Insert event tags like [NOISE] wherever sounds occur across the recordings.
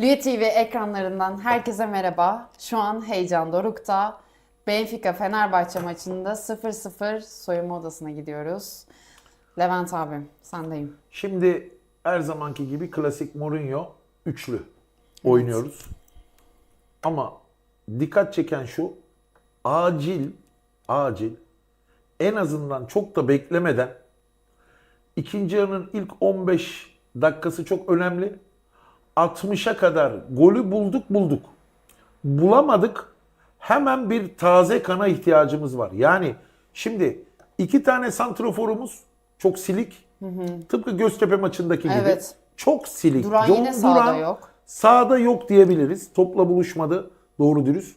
Lüye TV ekranlarından herkese merhaba. Şu an heyecan dorukta. Benfica Fenerbahçe maçında 0-0 soyunma odasına gidiyoruz. Levent abim sendeyim. Şimdi her zamanki gibi klasik Mourinho üçlü oynuyoruz. Ama dikkat çeken şu acil acil en azından çok da beklemeden ikinci yarının ilk 15 dakikası çok önemli. 60'a kadar golü bulduk bulduk. Bulamadık. Hemen bir taze kana ihtiyacımız var. Yani şimdi iki tane santroforumuz çok silik. Tıpkı Göztepe maçındaki gibi. Evet. Çok silik. Duran John yine Duran yok. Sağda yok diyebiliriz. Topla buluşmadı. Doğru dürüst.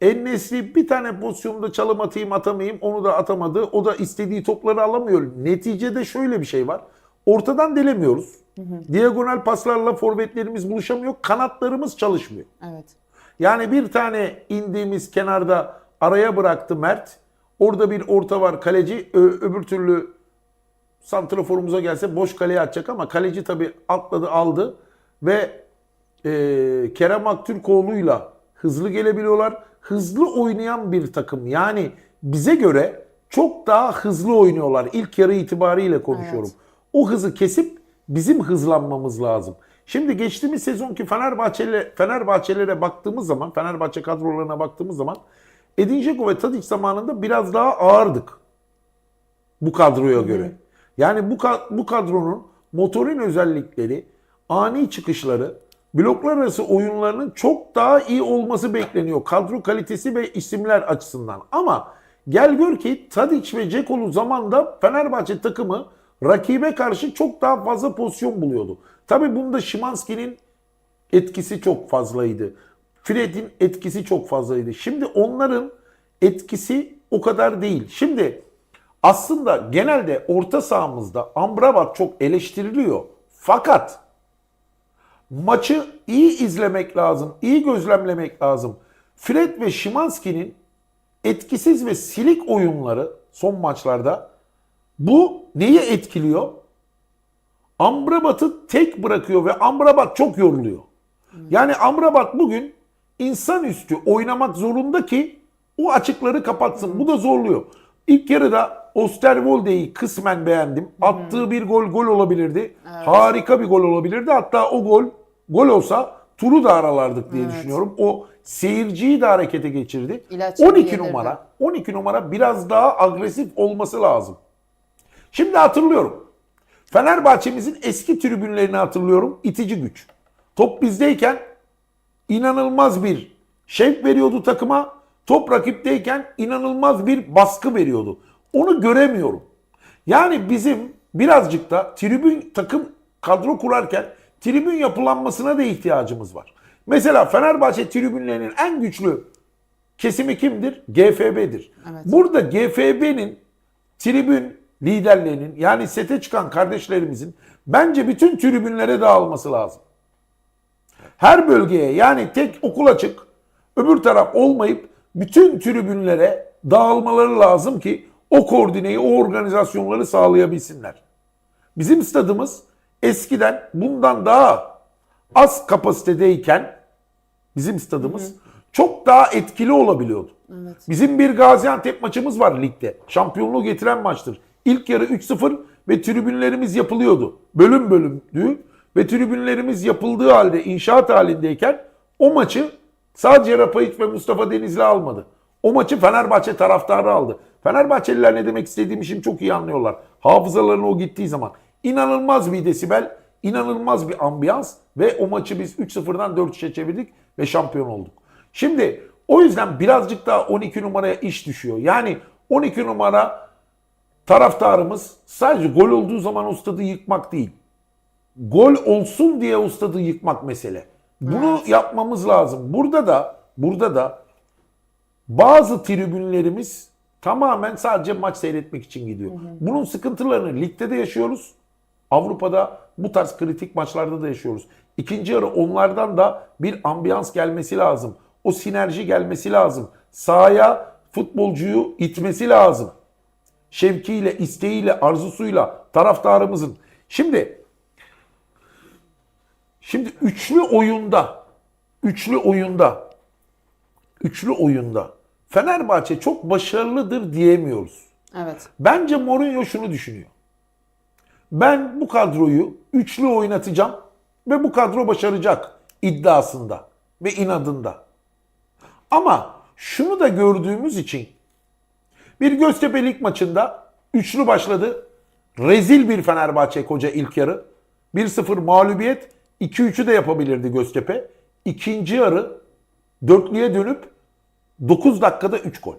En-Nesri bir tane pozisyonda çalım atayım atamayayım onu da atamadı. O da istediği topları alamıyor. Neticede şöyle bir şey var. Ortadan delemiyoruz. Diagonal paslarla forvetlerimiz buluşamıyor. Kanatlarımız çalışmıyor. Evet. Yani bir tane indiğimiz kenarda araya bıraktı Mert. Orada bir orta var kaleci. Ö- öbür türlü santraforumuza gelse boş kaleye atacak ama kaleci tabii atladı aldı ve e, Kerem Aktürkoğlu'yla hızlı gelebiliyorlar. Hızlı oynayan bir takım. Yani bize göre çok daha hızlı oynuyorlar. İlk yarı itibariyle konuşuyorum. O hızı kesip bizim hızlanmamız lazım. Şimdi geçtiğimiz sezonki Fenerbahçeli Fenerbahçelere baktığımız zaman, Fenerbahçe kadrolarına baktığımız zaman Edin Dzeko ve Tadic zamanında biraz daha ağırdık bu kadroya göre. Yani bu bu kadronun motorin özellikleri, ani çıkışları, bloklar arası oyunlarının çok daha iyi olması bekleniyor. Kadro kalitesi ve isimler açısından. Ama gel gör ki Tadic ve Ceko'lu zamanda Fenerbahçe takımı rakibe karşı çok daha fazla pozisyon buluyordu. Tabii bunda Şimanski'nin etkisi çok fazlaydı. Fred'in etkisi çok fazlaydı. Şimdi onların etkisi o kadar değil. Şimdi aslında genelde orta sahamızda Amrabat çok eleştiriliyor. Fakat maçı iyi izlemek lazım, iyi gözlemlemek lazım. Fred ve Şimanski'nin etkisiz ve silik oyunları son maçlarda bu neyi etkiliyor? Amrabat'ı tek bırakıyor ve Amrabat çok yoruluyor. Yani Amrabat bugün insanüstü oynamak zorunda ki o açıkları kapatsın. Bu da zorluyor. İlk yarıda Osterwolde'yi kısmen beğendim. Attığı bir gol gol olabilirdi. Harika bir gol olabilirdi. Hatta o gol gol olsa turu da aralardık diye düşünüyorum. O seyirciyi de harekete geçirdi. İlaç gibi 12 gelirdi. numara 12 numara biraz daha agresif olması lazım. Şimdi hatırlıyorum. Fenerbahçe'mizin eski tribünlerini hatırlıyorum. İtici güç. Top bizdeyken inanılmaz bir şevk veriyordu takıma. Top rakipteyken inanılmaz bir baskı veriyordu. Onu göremiyorum. Yani bizim birazcık da tribün takım kadro kurarken tribün yapılanmasına da ihtiyacımız var. Mesela Fenerbahçe tribünlerinin en güçlü kesimi kimdir? GFB'dir. Evet. Burada GFB'nin tribün liderlerinin yani sete çıkan kardeşlerimizin bence bütün tribünlere dağılması lazım. Her bölgeye yani tek okul açık öbür taraf olmayıp bütün tribünlere dağılmaları lazım ki o koordineyi, o organizasyonları sağlayabilsinler. Bizim stadımız eskiden bundan daha az kapasitedeyken bizim stadımız çok daha etkili olabiliyordu. Bizim bir Gaziantep maçımız var ligde. Şampiyonluğu getiren maçtır. İlk yarı 3-0 ve tribünlerimiz yapılıyordu. Bölüm bölümdü ve tribünlerimiz yapıldığı halde inşaat halindeyken o maçı sadece Rapayic ve Mustafa Denizli almadı. O maçı Fenerbahçe taraftarı aldı. Fenerbahçeliler ne demek istediğimi şimdi çok iyi anlıyorlar. Hafızalarına o gittiği zaman. İnanılmaz bir desibel, inanılmaz bir ambiyans ve o maçı biz 3-0'dan 4-3'e çevirdik ve şampiyon olduk. Şimdi o yüzden birazcık daha 12 numaraya iş düşüyor. Yani 12 numara taraftarımız sadece gol olduğu zaman o stadı yıkmak değil. Gol olsun diye o stadı yıkmak mesele. Bunu yapmamız lazım. Burada da burada da bazı tribünlerimiz tamamen sadece maç seyretmek için gidiyor. Bunun sıkıntılarını ligde de yaşıyoruz. Avrupa'da bu tarz kritik maçlarda da yaşıyoruz. İkinci yarı onlardan da bir ambiyans gelmesi lazım. O sinerji gelmesi lazım. Sahaya futbolcuyu itmesi lazım. Şevkiyle, isteğiyle, arzusuyla taraftarımızın. Şimdi Şimdi üçlü oyunda üçlü oyunda üçlü oyunda Fenerbahçe çok başarılıdır diyemiyoruz. Evet. Bence Mourinho şunu düşünüyor. Ben bu kadroyu üçlü oynatacağım ve bu kadro başaracak iddiasında ve inadında. Ama şunu da gördüğümüz için bir Göztepe Lig maçında üçlü başladı. Rezil bir Fenerbahçe koca ilk yarı. 1-0 mağlubiyet. 2-3'ü de yapabilirdi Göztepe. İkinci yarı dörtlüye dönüp 9 dakikada 3 gol.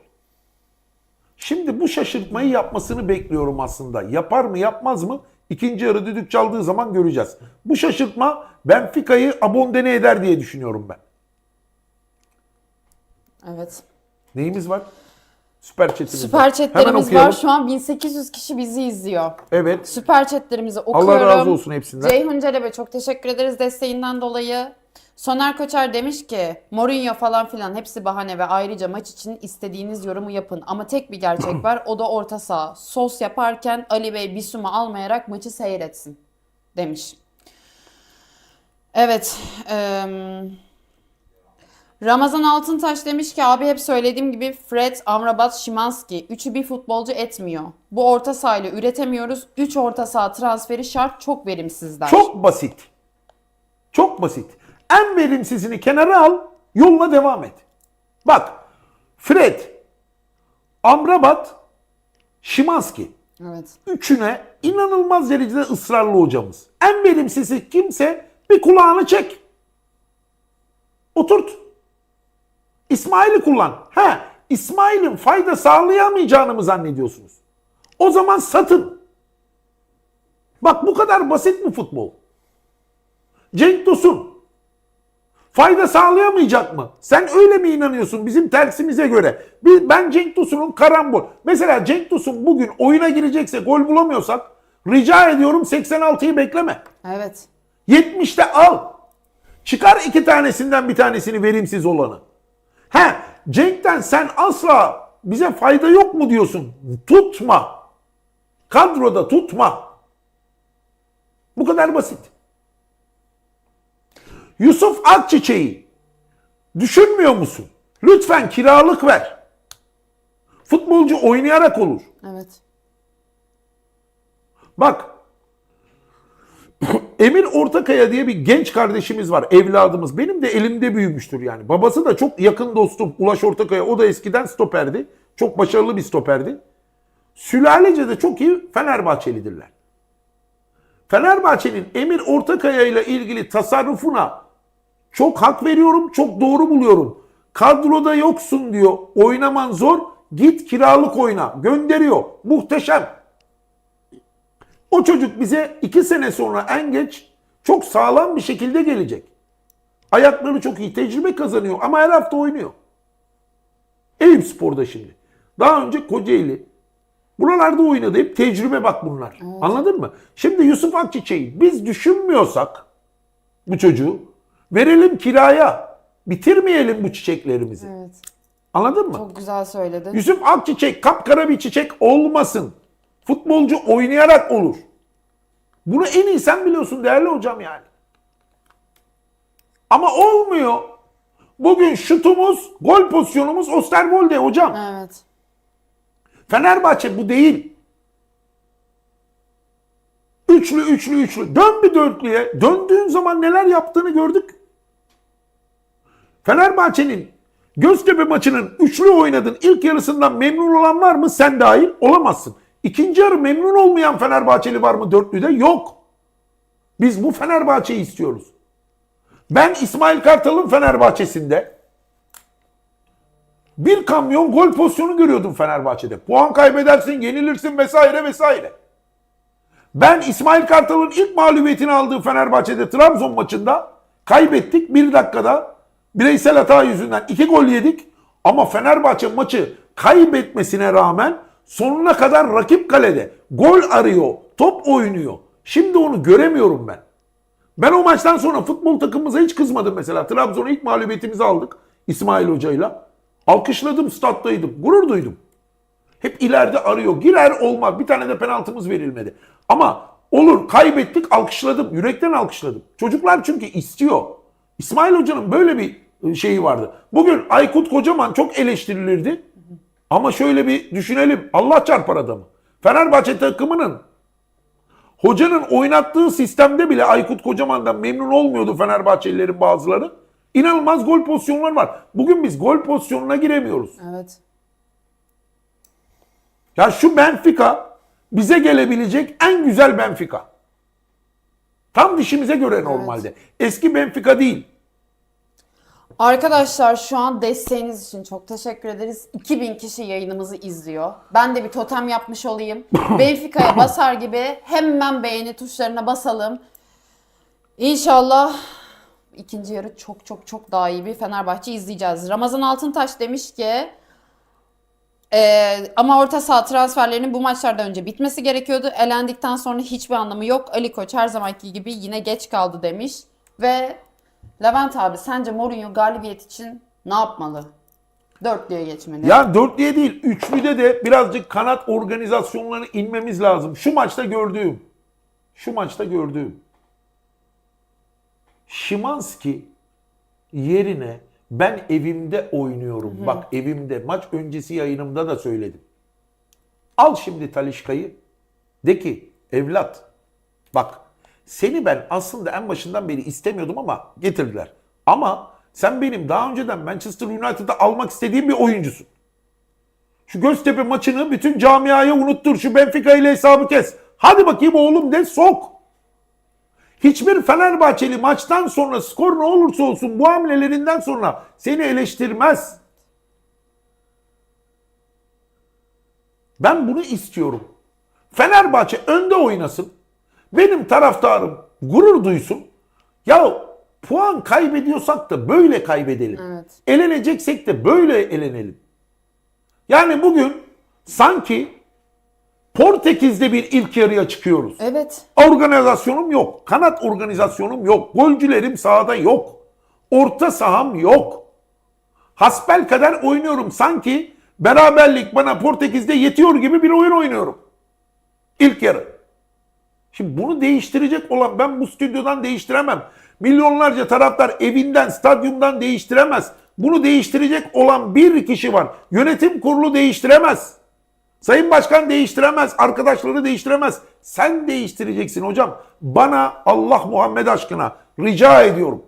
Şimdi bu şaşırtmayı yapmasını bekliyorum aslında. Yapar mı yapmaz mı? İkinci yarı düdük çaldığı zaman göreceğiz. Bu şaşırtma Benfica'yı abondene eder diye düşünüyorum ben. Evet. Neyimiz var? Süper chatimiz Süper var. Hemen chatlerimiz okuyalım. var. Şu an 1800 kişi bizi izliyor. Evet. Süper chatlerimizi okuyorum. Allah razı olsun hepsinden. Ceyhun Celebe çok teşekkür ederiz desteğinden dolayı. Soner Koçer demiş ki Mourinho falan filan hepsi bahane ve ayrıca maç için istediğiniz yorumu yapın. Ama tek bir gerçek [CLEARS THROAT] var o da orta saha. Sos yaparken Ali Bey Bisum'u almayarak maçı seyretsin demiş. Evet. eee, Ramazan Altıntaş demiş ki abi hep söylediğim gibi Fred, Amrabat, Şimanski. Üçü bir futbolcu etmiyor. Bu orta sahayla üretemiyoruz. Üç orta saha transferi şart çok verimsizler. Çok basit. Çok basit. En verimsizini kenara al, yoluna devam et. Bak, Fred, Amrabat, Şimanski. Evet. Üçüne inanılmaz derecede ısrarlı hocamız. En verimsizi kimse bir kulağını çek. Oturt. İsmail'i kullan. Ha, İsmail'in fayda sağlayamayacağını mı zannediyorsunuz? O zaman satın. Bak bu kadar basit mi futbol? Cenk Tosun fayda sağlayamayacak mı? Sen öyle mi inanıyorsun bizim tersimize göre? Ben Cenk Tosun'un karambol. Mesela Cenk Tosun bugün oyuna girecekse gol bulamıyorsak rica ediyorum 86'yı bekleme. Evet. 70'te al. Çıkar iki tanesinden bir tanesini verimsiz olanı. He, Cenk'ten sen asla bize fayda yok mu diyorsun? Tutma. Kadroda tutma. Bu kadar basit. Yusuf Akçiçek'i düşünmüyor musun? Lütfen kiralık ver. Futbolcu oynayarak olur. Evet. Bak. [COUGHS] Emir Ortakaya diye bir genç kardeşimiz var. Evladımız. Benim de elimde büyümüştür yani. Babası da çok yakın dostum. Ulaş Ortakaya. O da eskiden stoperdi. Çok başarılı bir stoperdi. Sülalece de çok iyi Fenerbahçelidirler. Fenerbahçe'nin Emir Ortakaya ile ilgili tasarrufuna çok hak veriyorum, çok doğru buluyorum. Kadroda yoksun diyor. Oynaman zor. Git kiralık oyna. Gönderiyor. Muhteşem. O çocuk bize iki sene sonra en geç çok sağlam bir şekilde gelecek. Ayakları çok iyi, tecrübe kazanıyor ama her hafta oynuyor. Eyüp Spor'da şimdi. Daha önce Kocaeli. Buralarda oynadı. Hep tecrübe bak bunlar. Anladın mı? Şimdi Yusuf Akçiçek'i biz düşünmüyorsak bu çocuğu verelim kiraya. Bitirmeyelim bu çiçeklerimizi. Evet. Anladın mı? Çok güzel söyledin. Yusuf Akçiçek kapkara bir çiçek olmasın. Futbolcu oynayarak olur. Bunu en iyi sen biliyorsun değerli hocam yani. Ama olmuyor. Bugün şutumuz, gol pozisyonumuz Osterwolde hocam. Evet. Fenerbahçe bu değil. Üçlü, üçlü, üçlü. Dön bir dörtlüye. Döndüğün zaman neler yaptığını gördük. Fenerbahçe'nin Göztepe maçının üçlü oynadın ilk yarısından memnun olan var mı? Sen dahil olamazsın. İkinci yarı memnun olmayan Fenerbahçeli var mı dörtlüde? Yok. Biz bu Fenerbahçe'yi istiyoruz. Ben İsmail Kartal'ın Fenerbahçe'sinde bir kamyon gol pozisyonu görüyordum Fenerbahçe'de. Puan kaybedersin, yenilirsin vesaire vesaire. Ben İsmail Kartal'ın ilk mağlubiyetini aldığı Fenerbahçe'de Trabzon maçında kaybettik. Bir dakikada bireysel hata yüzünden iki gol yedik. Ama Fenerbahçe maçı kaybetmesine rağmen sonuna kadar rakip kalede gol arıyor, top oynuyor. Şimdi onu göremiyorum ben. Ben o maçtan sonra futbol takımımıza hiç kızmadım mesela. Trabzon'a ilk mağlubiyetimizi aldık İsmail Hoca'yla. Alkışladım, stat'taydım. Gurur duydum. Hep ileride arıyor. Girer olmaz. Bir tane de penaltımız verilmedi. Ama olur kaybettik alkışladım. Yürekten alkışladım. Çocuklar çünkü istiyor. İsmail Hoca'nın böyle bir e, şeyi vardı. Bugün Aykut Kocaman çok eleştirilirdi. Ama şöyle bir düşünelim. Allah çarpar adamı. Fenerbahçe takımının hocanın oynattığı sistemde bile Aykut Kocaman'dan memnun olmuyordu Fenerbahçelilerin bazıları. İnanılmaz gol pozisyonları var. Bugün biz gol pozisyonuna giremiyoruz. Evet. Ya şu Benfica bize gelebilecek en güzel Benfica. Tam dişimize göre normalde. Eski Benfica değil. Arkadaşlar şu an desteğiniz için çok teşekkür ederiz. 2000 kişi yayınımızı izliyor. Ben de bir totem yapmış olayım. [LAUGHS] Benfica'ya basar gibi hemen beğeni tuşlarına basalım. İnşallah ikinci yarı çok çok çok daha iyi bir Fenerbahçe izleyeceğiz. Ramazan Altıntaş demiş ki ee, ama orta saha transferlerinin bu maçlardan önce bitmesi gerekiyordu. Elendikten sonra hiçbir anlamı yok. Ali Koç her zamanki gibi yine geç kaldı demiş. Ve Levent abi sence Mourinho galibiyet için ne yapmalı? Dörtlüye geçmeli. Ya dörtlüye değil, üçlüde de birazcık kanat organizasyonlarına inmemiz lazım. Şu maçta gördüğüm, şu maçta gördüğüm. Şimanski yerine ben evimde oynuyorum. Bak evimde maç öncesi yayınımda da söyledim. Al şimdi Talişka'yı. De ki evlat bak seni ben aslında en başından beri istemiyordum ama getirdiler. Ama sen benim daha önceden Manchester United'a almak istediğim bir oyuncusun. Şu Göztepe maçını bütün camiaya unuttur. Şu Benfica ile hesabı kes. Hadi bakayım oğlum de sok. Hiçbir Fenerbahçeli maçtan sonra skor ne olursa olsun bu hamlelerinden sonra seni eleştirmez. Ben bunu istiyorum. Fenerbahçe önde oynasın. Benim taraftarım gurur duysun. Ya puan kaybediyorsak da böyle kaybedelim. Evet. Eleneceksek de böyle elenelim. Yani bugün sanki Portekiz'de bir ilk yarıya çıkıyoruz. Evet. Organizasyonum yok. Kanat organizasyonum yok. Golcülerim sahada yok. Orta saham yok. Hasbel kadar oynuyorum. Sanki beraberlik bana Portekiz'de yetiyor gibi bir oyun oynuyorum. İlk yarı. Şimdi bunu değiştirecek olan ben bu stüdyodan değiştiremem. Milyonlarca taraftar evinden, stadyumdan değiştiremez. Bunu değiştirecek olan bir kişi var. Yönetim kurulu değiştiremez. Sayın Başkan değiştiremez, arkadaşları değiştiremez. Sen değiştireceksin hocam. Bana Allah Muhammed aşkına rica ediyorum.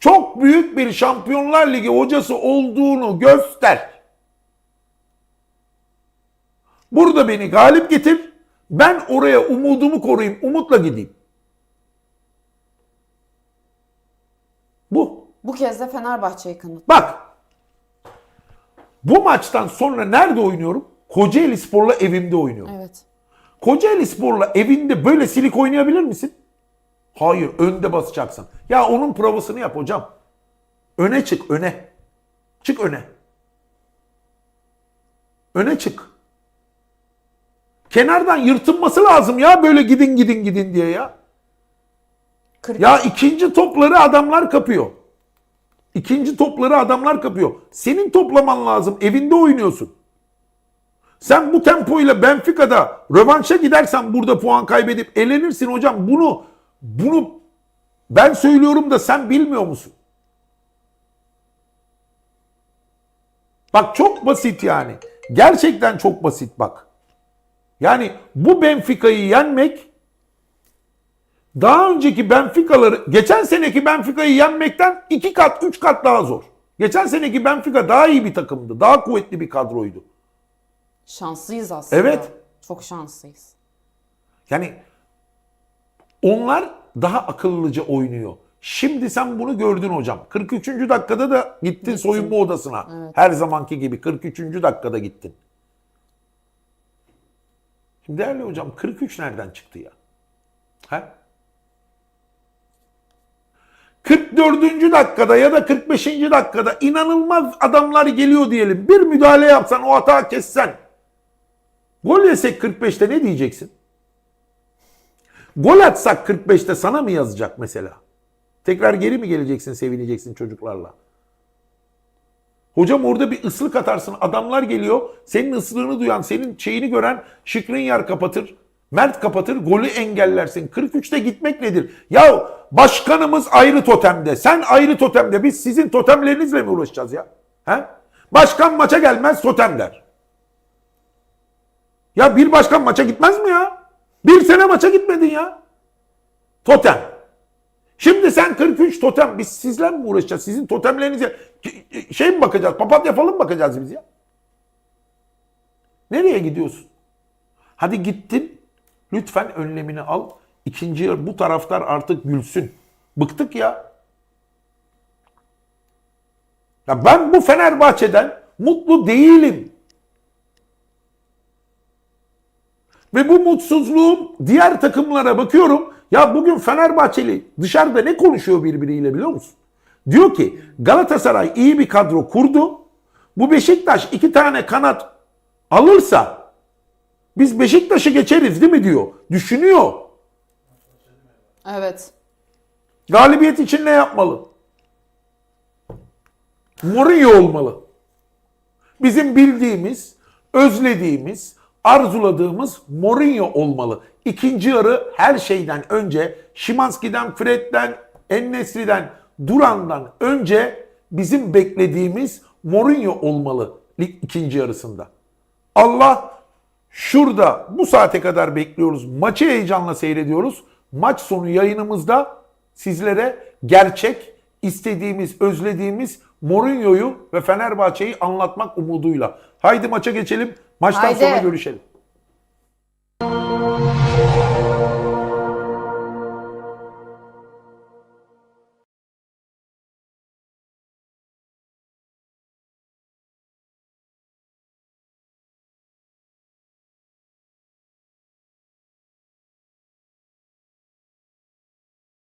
Çok büyük bir Şampiyonlar Ligi hocası olduğunu göster. Burada beni galip getir. Ben oraya umudumu koruyayım, umutla gideyim. Bu. Bu kez de Fenerbahçe'yi kanıt. Bak. Bu maçtan sonra nerede oynuyorum? Kocaeli Spor'la evimde oynuyorum. Evet. Kocaeli Spor'la evinde böyle silik oynayabilir misin? Hayır, önde basacaksın. Ya onun provasını yap hocam. Öne çık, öne. Çık öne. Öne çık. Kenardan yırtınması lazım ya böyle gidin gidin gidin diye ya. 40 Ya ikinci topları adamlar kapıyor. İkinci topları adamlar kapıyor. Senin toplaman lazım. Evinde oynuyorsun. Sen bu tempoyla Benfica'da rövanşa gidersen burada puan kaybedip elenirsin hocam. Bunu bunu ben söylüyorum da sen bilmiyor musun? Bak çok basit yani. Gerçekten çok basit bak. Yani bu Benfica'yı yenmek daha önceki Benfica'ları, geçen seneki Benfica'yı yenmekten iki kat, üç kat daha zor. Geçen seneki Benfica daha iyi bir takımdı. Daha kuvvetli bir kadroydu. şanslıyız aslında. Evet. Çok şanslıyız. Yani onlar daha akıllıca oynuyor. Şimdi sen bunu gördün hocam. 43. dakikada da gittin soyunma odasına. Her zamanki gibi 43. dakikada gittin. Şimdi değerli hocam 43 nereden çıktı ya? He? 44. dakikada ya da 45. dakikada inanılmaz adamlar geliyor diyelim. Bir müdahale yapsan o hata kessen. Gol yesek 45'te ne diyeceksin? Gol atsak 45'te sana mı yazacak mesela? Tekrar geri mi geleceksin, sevineceksin çocuklarla? Hocam orada bir ıslık atarsın. Adamlar geliyor. Senin ıslığını duyan, senin şeyini gören şıkrın yer kapatır. Mert kapatır, golü engellersin. 43'te gitmek nedir? Ya başkanımız ayrı totemde, sen ayrı totemde. Biz sizin totemlerinizle mi uğraşacağız ya? He? Başkan maça gelmez totem der. Ya bir başkan maça gitmez mi ya? Bir sene maça gitmedin ya. Totem. Şimdi sen 43 totem. Biz sizler mi uğraşacağız? Sizin totemlerinize şey mi bakacağız? Papatya falan bakacağız biz ya? Nereye gidiyorsun? Hadi gittin. Lütfen önlemini al. İkinci bu taraftar artık gülsün. Bıktık ya. Ya ben bu Fenerbahçe'den mutlu değilim. Ve bu mutsuzluğum diğer takımlara bakıyorum. Ya bugün Fenerbahçeli dışarıda ne konuşuyor birbiriyle biliyor musun? Diyor ki Galatasaray iyi bir kadro kurdu. Bu Beşiktaş iki tane kanat alırsa biz Beşiktaş'ı geçeriz değil mi diyor. Düşünüyor. Evet. Galibiyet için ne yapmalı? Mourinho olmalı. Bizim bildiğimiz, özlediğimiz, arzuladığımız Mourinho olmalı. İkinci yarı her şeyden önce Şimanski'den, Fred'den, Ennesri'den, Duran'dan önce bizim beklediğimiz Mourinho olmalı lig ikinci yarısında. Allah şurada bu saate kadar bekliyoruz. Maçı heyecanla seyrediyoruz. Maç sonu yayınımızda sizlere gerçek, istediğimiz, özlediğimiz Mourinho'yu ve Fenerbahçe'yi anlatmak umuduyla. Haydi maça geçelim. Maçtan Haydi. sonra görüşelim.